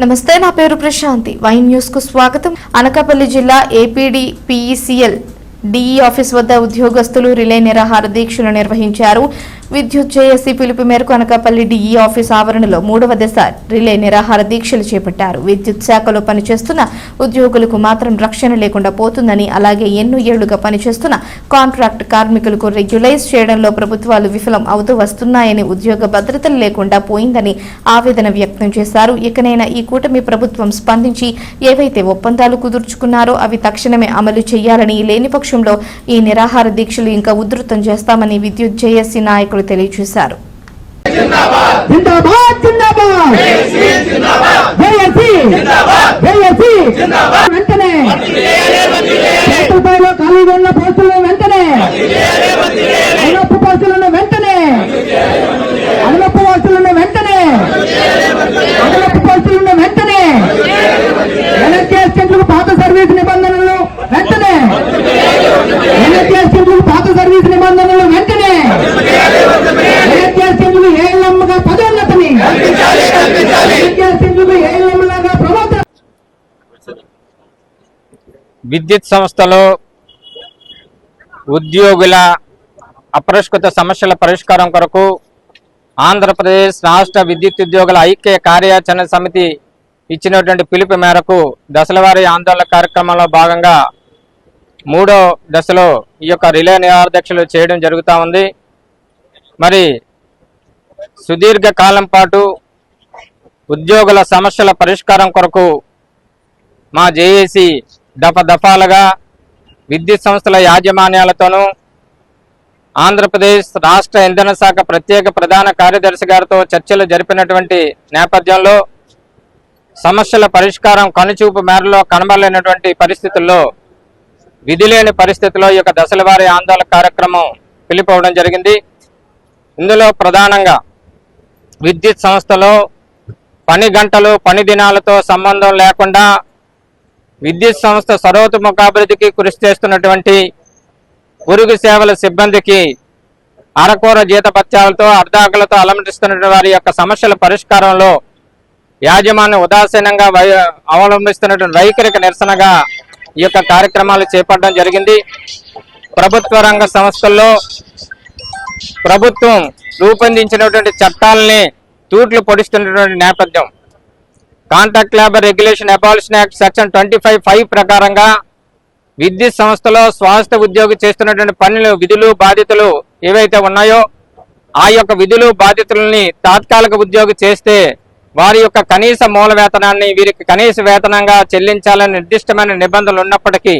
నమస్తే నా పేరు ప్రశాంతి. వైన్ న్యూస్కు స్వాగతం. అనకాపల్లి జిల్లా ఏపీడీ పిఈసిఎల్ డిఈ ఆఫీస్ వద్ద ఉద్యోగస్తులు రిలే నిరాహార దీక్షలు నిర్వహించారు. విద్యుత్ జేఏసీ పిలుపు మేరకు అనకాపల్లి డిఈ ఆఫీస్ ఆవరణలో మూడవ దశ రిలే నిరాహార దీక్షలు చేపట్టారు. విద్యుత్ శాఖలో పనిచేస్తున్న ఉద్యోగులకు మాత్రం రక్షణ లేకుండా పోతుందని అలాగే ఎన్నో ఏళ్ళుగా పనిచేస్తున్న కాంట్రాక్ట్ కార్మికులకు రెగ్యులైజ్ చేయడంలో ప్రభుత్వాలు విఫలం అవుతూ వస్తున్నాయని ఉద్యోగ భద్రతలు లేకుండా పోయిందని ఆవేదన వ్యక్తం చేశారు. ఇకనైనా ఈ కూటమి ప్రభుత్వం స్పందించి ఏవైతే ఒప్పందాలు కుదుర్చుకున్నారో అవి తక్షణమే అమలు చేయాలని లేని పక్షంలో ఈ నిరాహార దీక్షలు ఇంకా ఉధృతం చేస్తామని విద్యుత్ జేఏసీ నాయకులు తెలియజేశారు. జిందాబాద్ జిందాబాద్. జేఏసీ జేఏసీ వెంటనే క్షేత్రస్థాయిలో ఖాళీగా ఉన్న పోస్టులను వెంటనే అదనపు పోస్టులను వెంటనే అదనపు పోస్టులను వెంటనే అదనపు పోస్టులను వెంటనే ఎన్ఎస్టీ అసిస్టెంట్లకు పాత సర్వీస్ నిబంధనలు వెంటనే ఎన్ఎస్టీ అసిస్టెంట్లకు పాత సర్వీస్ నిబంధనలు వెంటనే విద్యార్థులకు ఏఎల్ఎంగా పదోన్నతిని విద్యార్థులకు ఏఎల్ఎం లాగా ప్రమోషన్ విద్యుత్ సంస్థలో ఉద్యోగుల అపరిష్కృత సమస్యల పరిష్కారం కొరకు ఆంధ్రప్రదేశ్ రాష్ట్ర విద్యుత్ ఉద్యోగుల ఐక్య కార్యాచరణ సమితి ఇచ్చినటువంటి పిలుపు మేరకు దశలవారీ ఆందోళన కార్యక్రమంలో భాగంగా మూడో దశలో ఈ యొక్క రిలే నిరాధ్యక్షులు చేయడం జరుగుతూ ఉంది. మరి సుదీర్ఘ కాలం పాటు ఉద్యోగుల సమస్యల పరిష్కారం కొరకు మా జేఏసీ దఫాలుగా విద్యుత్ సంస్థల యాజమాన్యాలతోనూ ఆంధ్రప్రదేశ్ రాష్ట్ర ఇంధన శాఖ ప్రత్యేక ప్రధాన కార్యదర్శి గారితో చర్చలు జరిపినటువంటి నేపథ్యంలో సమస్యల పరిష్కారం కనుచూపు మేరలో కనబడలేనటువంటి పరిస్థితుల్లో విధి లేని పరిస్థితుల్లో ఈ యొక్క దశలవారీ ఆందోళన కార్యక్రమం పిలిపోవడం జరిగింది. ఇందులో ప్రధానంగా విద్యుత్ సంస్థలో పని గంటలు పని దినాలతో సంబంధం లేకుండా విద్యుత్ సంస్థ సర్వతోముఖాభివృద్ధికి కృషి చేస్తున్నటువంటి పురుగు సేవల సిబ్బందికి అరకూర జీతపత్యాలతో అర్ధాకలతో అలమటిస్తున్న వారి యొక్క సమస్యల పరిష్కారంలో యాజమాన్యం ఉదాసీనంగా వై అవలంబిస్తున్నటువంటి వైఖరికి నిరసనగా ఈ యొక్క కార్యక్రమాలు చేపట్టడం జరిగింది. ప్రభుత్వ రంగ సంస్థల్లో ప్రభుత్వం రూపొందించినటువంటి చట్టాలని తూట్లు పొడిస్తున్నటువంటి నేపథ్యం. Contract labour regulation abolition act section twenty five five ప్రకారంగా విద్యుత్ సంస్థలో స్వాస్థ ఉద్యోగి చేస్తున్నటువంటి పనులు విధులు బాధ్యతలు ఏవైతే ఉన్నాయో ఆ యొక్క విధులు బాధ్యతలని తాత్కాలిక ఉద్యోగి చేస్తే వారి యొక్క కనీస మూల వేతనాన్ని వీరికి కనీస వేతనంగా చెల్లించాలని నిర్దిష్టమైన నిబంధనలు ఉన్నప్పటికీ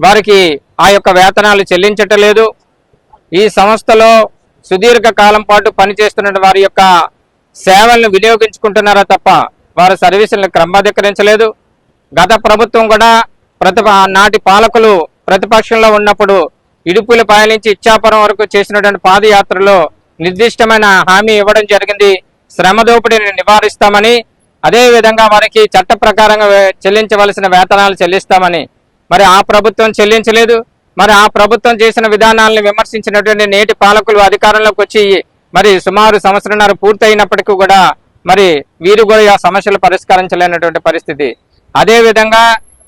వారికి ఆ యొక్క వేతనాలు చెల్లించటలేదు. ఈ సంస్థలో సుదీర్ఘ కాలం పాటు పనిచేస్తున్న వారి యొక్క సేవలను వినియోగించుకుంటున్నారా తప్ప వారి సర్వీసులను క్రమబద్ధీకరించలేదు. గత ప్రభుత్వం కూడా ప్రతి నాటి పాలకులు ప్రతిపక్షంలో ఉన్నప్పుడు ఇడుపుల పాయలించి ఇచ్చాపురం వరకు చేసినటువంటి పాదయాత్రలో నిర్దిష్టమైన హామీ ఇవ్వడం జరిగింది. శ్రమ దోపిడీని నివారిస్తామని అదేవిధంగా వారికి చట్ట ప్రకారంగా చెల్లించవలసిన వేతనాలు చెల్లిస్తామని. మరి ఆ ప్రభుత్వం చెల్లించలేదు. మరి ఆ ప్రభుత్వం చేసిన విధానాలను విమర్శించినటువంటి నేటి పాలకులు అధికారంలోకి వచ్చి మరి సుమారు సంవత్సరంన్నర పూర్తయినప్పటికీ కూడా మరి వీరు కూడా ఆ సమస్యలు పరిష్కరించలేనటువంటి పరిస్థితి. అదేవిధంగా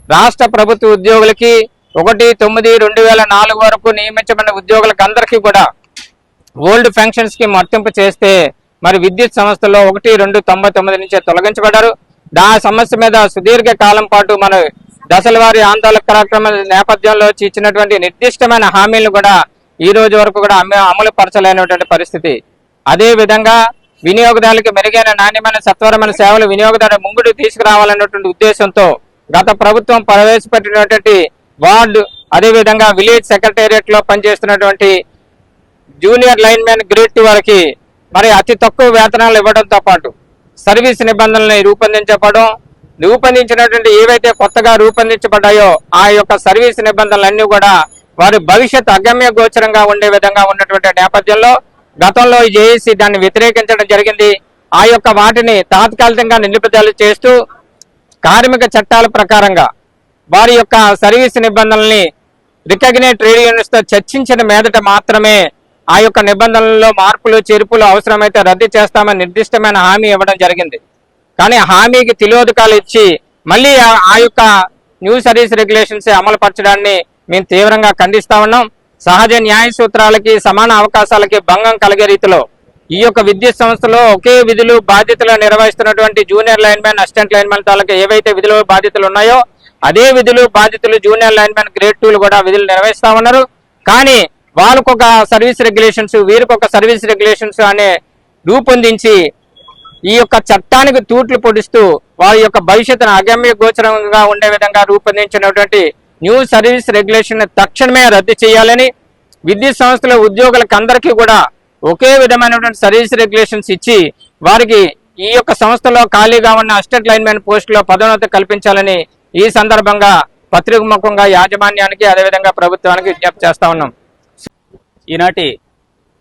రాష్ట్ర ప్రభుత్వ ఉద్యోగులకి ఒకటి తొమ్మిది రెండు వేల నాలుగు వరకు నియమించబడిన ఉద్యోగులకు అందరికీ కూడా ఓల్డ్ ఫంక్షన్స్కి వర్తింపు చేస్తే మరి విద్యుత్ సంస్థలో ఒకటి రెండు తొంభై తొమ్మిది నుంచే తొలగించబడ్డారు. దా సమస్య మీద సుదీర్ఘ కాలం పాటు మన దశల వారి ఆందోళన కార్యక్రమం నేపథ్యంలో ఇచ్చినటువంటి నిర్దిష్టమైన హామీలను కూడా ఈ రోజు వరకు కూడా అమలు పరచలేనటువంటి పరిస్థితి. అదే విధంగా వినియోగదారులకు మెరుగైన నాణ్యమైన సత్వరమైన సేవలు వినియోగదారు ముంగుడు తీసుకురావాలన్నటువంటి ఉద్దేశంతో గత ప్రభుత్వం ప్రవేశపెట్టినటువంటి వార్డు అదేవిధంగా విలేజ్ సెక్రటేరియట్లో పనిచేస్తున్నటువంటి junior line man grade two వారికి మరి అతి తక్కువ వేతనాలు ఇవ్వడంతో పాటు సర్వీస్ నిబంధనల్ని రూపొందించబడడం రూపొందించినటువంటి ఏవైతే కొత్తగా రూపొందించబడ్డాయో ఆ యొక్క సర్వీస్ నిబంధనలన్నీ కూడా వారి భవిష్యత్ అగమ్య గోచరంగా ఉండే విధంగా ఉన్నటువంటి నేపథ్యంలో గతంలో ఈ జేఏసీ దాన్ని వ్యతిరేకించడం జరిగింది. ఆ యొక్క వాటిని తాత్కాలికంగా నిలుపుదల చేస్తూ కార్మిక చట్టాల ప్రకారంగా వారి యొక్క సర్వీస్ నిబంధనల్ని రికగ్నైజ్ ట్రేడ్ యూనియన్స్తో చర్చించిన మీదట మాత్రమే ఆ యొక్క నిబంధనలలో మార్పులు చేర్పులు అవసరమైతే రద్దు చేస్తామని నిర్దిష్టమైన హామీ ఇవ్వడం జరిగింది. కానీ హామీకి తిలోదకాలు ఇచ్చి మళ్ళీ ఆ- ఆ యొక్క న్యూ సర్వీస్ రెగ్యులేషన్స్ అమలు పరచడాన్ని మేము తీవ్రంగా ఖండిస్తా ఉన్నాం. సహజ న్యాయ సూత్రాలకి సమాన అవకాశాలకి భంగం కలిగే రీతిలో ఈ యొక్క విద్యుత్ సంస్థలో ఒకే విధులు బాధ్యతలు నిర్వహిస్తున్నటువంటి junior line man assistant line man తాలూకా ఏవైతే విధులు బాధ్యతలు ఉన్నాయో అదే విధులు బాధ్యతలు జూనియర్ లైన్ మ్యాన్ గ్రేడ్ టూలు కూడా విధులు నిర్వహిస్తా ఉన్నారు. కానీ వాళ్ళకొక సర్వీస్ రెగ్యులేషన్స్ వీరికొక సర్వీస్ రెగ్యులేషన్స్ అనే రూపొందించి ఈ యొక్క చట్టానికి తూట్లు పొడిస్తూ వారి యొక్క భవిష్యత్తును అగమ్య గోచరంగా ఉండే విధంగా రూపొందించినటువంటి న్యూ సర్వీస్ రెగ్యులేషన్ తక్షణమే రద్దు చేయాలని విద్యుత్ సంస్థల ఉద్యోగులకు అందరికీ కూడా ఒకే విధమైనటువంటి సర్వీస్ రెగ్యులేషన్స్ ఇచ్చి వారికి ఈ యొక్క సంస్థలో ఖాళీగా ఉన్న అసిస్టెంట్ లైన్మెన్ పోస్టులో పదోన్నతి కల్పించాలని ఈ సందర్భంగా పత్రికముఖంగా యాజమాన్యానికి అదేవిధంగా ప్రభుత్వానికి విజ్ఞప్తి చేస్తా ఉన్నాం. ఈనాటి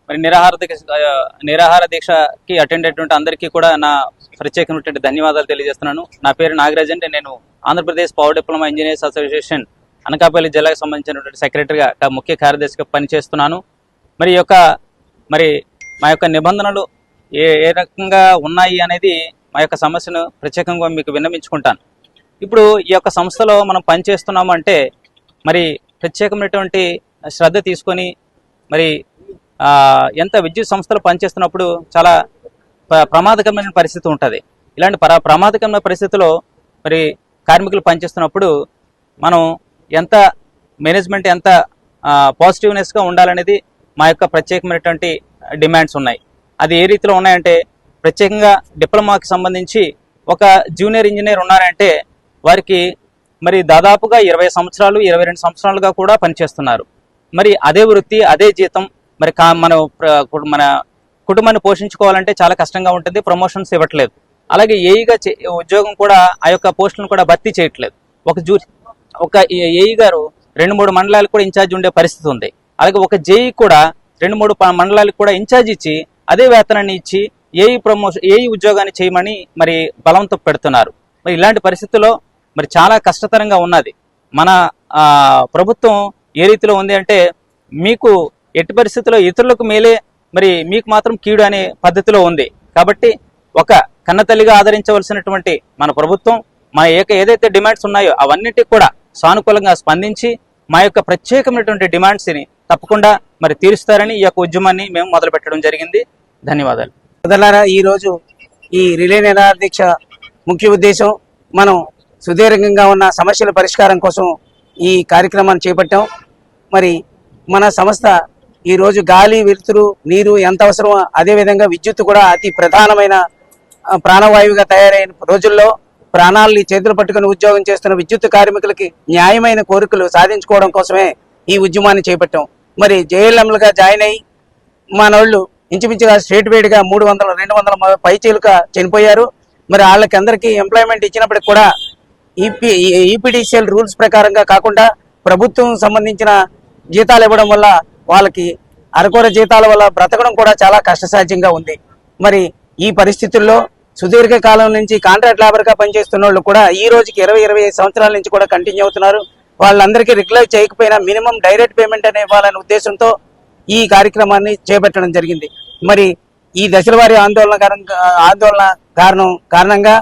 మరి నిరాహార దీక్ష నిరాహార దీక్షకి అటెండ్ అయినటువంటి అందరికీ కూడా నా ప్రత్యేకమైనటువంటి ధన్యవాదాలు తెలియజేస్తున్నాను. నా పేరు నాగరాజ్ అంటే నేను Andhra Pradesh power diploma engineers association Anakapalli జిల్లాకు సంబంధించినటువంటి సెక్రటరీగా ముఖ్య కార్యదర్శిగా పనిచేస్తున్నాను. మరి యొక్క మరి మా యొక్క నిబంధనలు ఏ ఏ రకంగా ఉన్నాయి అనేది మా యొక్క సమస్యను ప్రత్యేకంగా మీకు విన్నవించుకుంటాను. ఇప్పుడు ఈ యొక్క సంస్థలో మనం పనిచేస్తున్నాము అంటే మరి ప్రత్యేకమైనటువంటి శ్రద్ధ తీసుకొని మరి ఎంత విద్యుత్ సంస్థలు పనిచేస్తున్నప్పుడు చాలా ప్రమాదకరమైన పరిస్థితి ఉంటుంది. ఇలాంటి ప్రమాదకరమైన పరిస్థితిలో మరి కార్మికులు పనిచేస్తున్నప్పుడు మనం ఎంత మేనేజ్మెంట్ ఎంత పాజిటివ్నెస్గా ఉండాలనేది మా యొక్క ప్రత్యేకమైనటువంటి డిమాండ్స్ ఉన్నాయి. అది ఏ రీతిలో ఉన్నాయంటే ప్రత్యేకంగా డిప్లొమాకి సంబంధించి ఒక జూనియర్ ఇంజనీర్ ఉన్నారంటే వారికి మరి దాదాపుగా ఇరవై సంవత్సరాలు ఇరవై రెండు సంవత్సరాలుగా కూడా పనిచేస్తున్నారు. మరి అదే వృత్తి అదే జీతం మరి కా మన మన కుటుంబాన్ని పోషించుకోవాలంటే చాలా కష్టంగా ఉంటుంది ప్రమోషన్స్ ఇవ్వట్లేదు. అలాగే ఏఈగా చే- ఉద్యోగం కూడా ఆ యొక్క పోస్టులను కూడా భర్తీ చేయట్లేదు. ఒక జూ ఒక ఏఈ గారు రెండు మూడు మండలాలకు కూడా ఇన్ఛార్జ్ ఉండే పరిస్థితి ఉంది. అలాగే ఒక జేఈ కూడా రెండు మూడు మండలాలకు కూడా ఇన్ఛార్జ్ ఇచ్చి అదే వేతనాన్ని ఇచ్చి ఏఈ ప్రమోషన్ ఏఈ ఉద్యోగాన్ని చేయమని మరి బలవంతో పెడుతున్నారు మరి ఇలాంటి పరిస్థితుల్లో మరి చాలా కష్టతరంగా ఉన్నది. మన ప్రభుత్వం ఏ రీతిలో ఉంది అంటే మీకు ఎట్టి పరిస్థితుల్లో ఇతరులకు మేలే మరి మీకు మాత్రం కీడు అనే పద్ధతిలో ఉంది. కాబట్టి ఒక కన్నతల్లిగా ఆదరించవలసినటువంటి మన ప్రభుత్వం మన ఏక ఏదైతే డిమాండ్స్ ఉన్నాయో అవన్నిటికి కూడా సానుకూలంగా స్పందించి మా యొక్క ప్రత్యేకమైనటువంటి డిమాండ్స్ని తప్పకుండా మరి తీరుస్తారని ఈ యొక్క ఉద్యమాన్ని మేము మొదలు పెట్టడం జరిగింది. ధన్యవాదాలు. సోదరులారా ఈరోజు ఈ రిలే నిరాహార ముఖ్య ఉద్దేశం మనం సుదీర్ఘంగా ఉన్న సమస్యల పరిష్కారం కోసం ఈ కార్యక్రమాన్ని చేపట్టాం. మరి మన సంస్థ ఈరోజు గాలి వెలుతురు నీరు ఎంత అవసరమో అదేవిధంగా విద్యుత్ కూడా అతి ప్రధానమైన ప్రాణవాయువుగా తయారైన రోజుల్లో ప్రాణాలని చేతులు పట్టుకుని ఉద్యోగం చేస్తున్న విద్యుత్ కార్మికులకి న్యాయమైన కోరికలు సాధించుకోవడం కోసమే ఈ ఉద్యమాన్ని చేపట్టాం. మరి జేఎల్ఎంలుగా జాయిన్ అయ్యి మనోళ్ళు ఇంచుమించుగా స్టేట్ వేడిగా మూడు వందల రెండు వందల పైచీలుగా చనిపోయారు. మరి వాళ్ళకి అందరికీ ఎంప్లాయ్మెంట్ ఇచ్చినప్పటికి కూడా ఈపీ ఈపీడీసీఎల్ రూల్స్ ప్రకారంగా కాకుండా ప్రభుత్వం సంబంధించిన జీతాలు ఇవ్వడం వల్ల వాళ్ళకి అరకొర జీతాల వల్ల బ్రతకడం కూడా చాలా కష్టసాధ్యంగా ఉంది. మరి ఈ పరిస్థితుల్లో సుదీర్ఘ కాలం నుంచి కాంట్రాక్ట్ లేబర్గా పనిచేస్తున్న వాళ్ళు కూడా ఈ రోజుకి ఇరవై ఇరవై సంవత్సరాల నుంచి కూడా కంటిన్యూ అవుతున్నారు. వాళ్ళందరికీ రెగ్యులర్ చేయకపోయినా మినిమం డైరెక్ట్ పేమెంట్ అనే ఇవ్వాలనే ఉద్దేశంతో ఈ కార్యక్రమాన్ని చేపట్టడం జరిగింది. మరి ఈ దశల వారి ఆందోళన ఆందోళన కారణం కారణంగా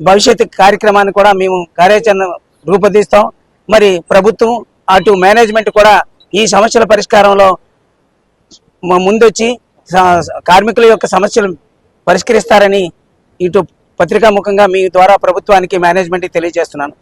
భవిష్యత్ కార్యక్రమాన్ని కూడా మేము కార్యాచరణ రూపొందిస్తాం. మరి ప్రభుత్వం అటు మేనేజ్మెంట్ కూడా ఈ సమస్యల పరిష్కారంలో ముందొచ్చి కార్మికుల యొక్క సమస్యలు పరిష్కరిస్తారని ఇటు పత్రికాముఖంగా మీ ద్వారా ప్రభుత్వానికి మేనేజ్మెంట్కి తెలియజేస్తున్నాను.